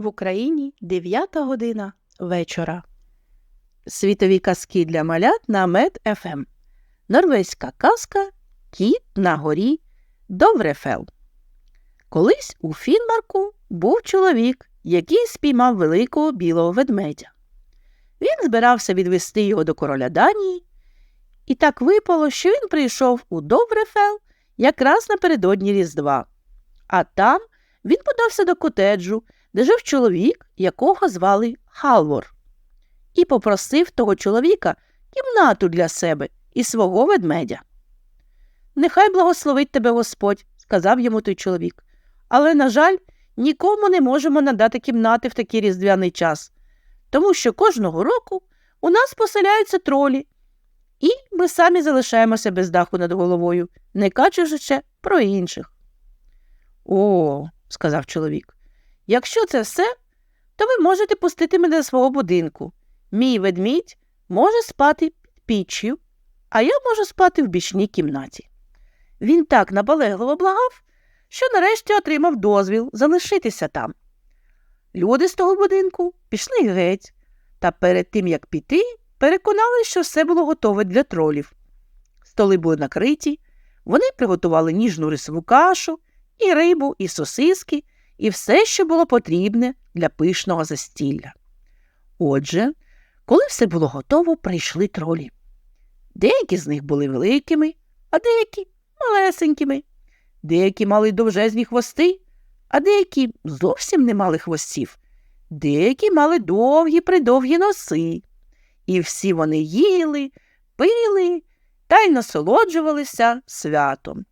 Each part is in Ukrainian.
В Україні 9 година вечора. Світові казки для малят на Мед ФМ. Норвезька казка Кіт на горі Доврефел. Колись у Фінмарку був чоловік, який спіймав великого білого ведмедя. Він збирався відвести його до короля Данії, і так випало, що він прийшов у Доврефел якраз напередодні Різдва. А там він подався до котеджу, де жив чоловік, якого звали Халвор, і попросив того чоловіка кімнату для себе і свого ведмедя. Нехай благословить тебе Господь, сказав йому той чоловік. Але, на жаль, нікому не можемо надати кімнати в такий різдвяний час, тому що кожного року у нас поселяються тролі, і ми самі залишаємося без даху над головою, не кажучи про інших. О, сказав чоловік, якщо це все, то ви можете пустити мене до свого будинку. Мій ведмідь може спати під піччю, а я можу спати в бічній кімнаті. Він так наполегливо благав, що нарешті отримав дозвіл залишитися там. Люди з того будинку пішли геть, та перед тим, як піти, переконали, що все було готове для тролів. Столи були накриті, вони приготували ніжну рисову кашу, і рибу, і сосиски, і все, що було потрібне для пишного застілля. Отже, коли все було готово, прийшли тролі. Деякі з них були великими, а деякі малесенькими. Деякі мали довжезні хвости, а деякі зовсім не мали хвостів. Деякі мали довгі придовгі носи. І всі вони їли, пили та й насолоджувалися святом.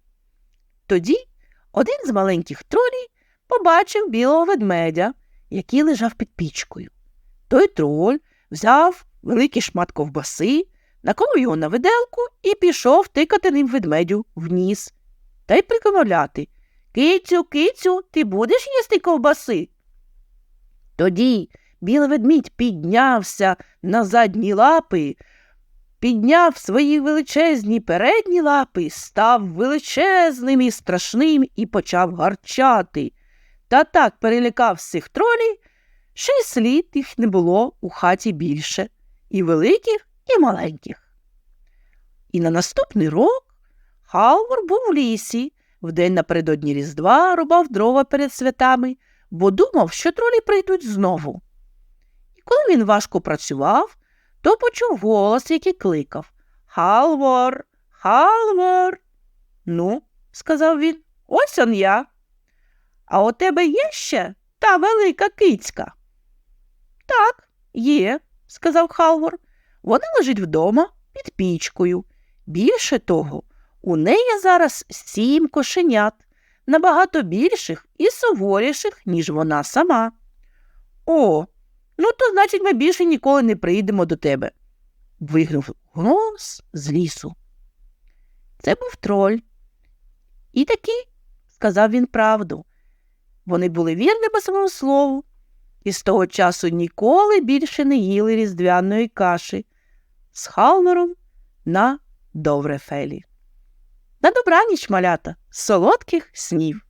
Тоді один з маленьких тролів побачив білого ведмедя, який лежав під пічкою. Той троль взяв великий шмат ковбаси, наколов його на виделку і пішов тикати ним ведмедю в ніс та й прикомовляти Кицю, кицю, ти будеш їсти ковбаси? Тоді білий ведмідь піднявся на задні лапи, підняв свої величезні передні лапи, став величезним і страшним і почав гарчати. Та так перелякав всіх тролів, що й слід їх не було у хаті більше, і великих, і маленьких. І на наступний рок Халвор був в лісі, вдень напередодні Різдва рубав дрова перед святами, бо думав, що тролі прийдуть знову. І коли він важко працював, то почув голос, який кликав Халвор, Халвор. Ну, сказав він, ось он я. А у тебе є ще та велика кицька? Так, є, сказав Халвор. Вона лежить вдома під пічкою. Більше того, у неї зараз сім кошенят, набагато більших і суворіших, ніж вона сама. О, ну то, значить, ми більше ніколи не прийдемо до тебе. вигнув голос з лісу. Це був троль. І таки, сказав він правду. Вони були вірними своєму слову, і з того часу ніколи більше не їли різдвяної каші з халмером на Доврефелі. На добраніч, малята, солодких снів!